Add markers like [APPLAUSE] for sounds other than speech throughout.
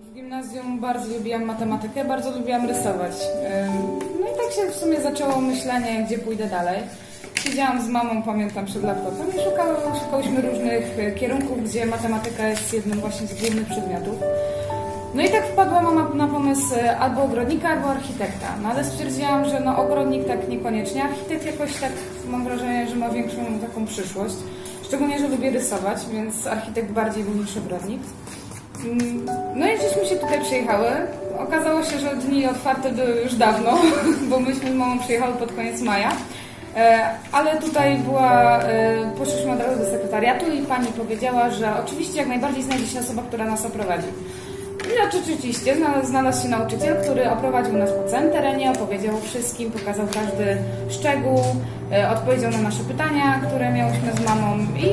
W gimnazjum bardzo lubiłam matematykę, bardzo lubiłam rysować. No i tak się w sumie zaczęło myślenie, gdzie pójdę dalej. Siedziałam z mamą, pamiętam, przed laptopem i szukały, szukałyśmy różnych e, kierunków, gdzie matematyka jest jednym właśnie z głównych przedmiotów. No i tak wpadła mama na pomysł e, albo ogrodnika, albo architekta. No ale stwierdziłam, że no ogrodnik tak niekoniecznie, architekt jakoś tak mam wrażenie, że ma większą taką przyszłość. Szczególnie, że lubię rysować, więc architekt bardziej był niż ogrodnik. Mm, No i żeśmy się tutaj przyjechały. Okazało się, że dni otwarte były już dawno, [LAUGHS] bo myśmy z mamą przyjechały pod koniec maja. E, Ale tutaj była, e, poszliśmy od razu do sekretariatu i pani powiedziała, że oczywiście jak najbardziej znajdzie się osoba, która nas oprowadzi. No oczywiście, znalazł, się nauczyciel, który oprowadził nas po całym terenie, opowiedział o wszystkim, pokazał każdy szczegół, e, odpowiedział na nasze pytania, które miałyśmy z mamą i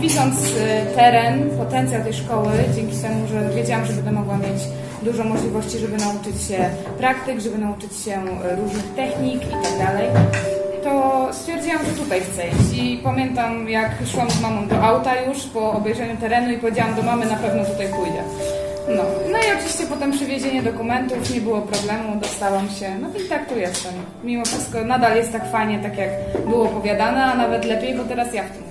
widząc e, teren, potencjał tej szkoły, dzięki temu, że wiedziałam, że będę mogła mieć dużo możliwości, żeby nauczyć się praktyk, żeby nauczyć się e, różnych technik i tak to stwierdziłam, że tutaj chcę iść. I pamiętam, jak szłam z mamą do auta już po obejrzeniu terenu i powiedziałam do mamy, na pewno tutaj pójdę. No, oczywiście potem przywiezienie dokumentów, nie było problemu, dostałam się, no i tak tu jestem. Mimo wszystko nadal jest tak fajnie, tak jak było opowiadane, a nawet lepiej, bo teraz ja w tym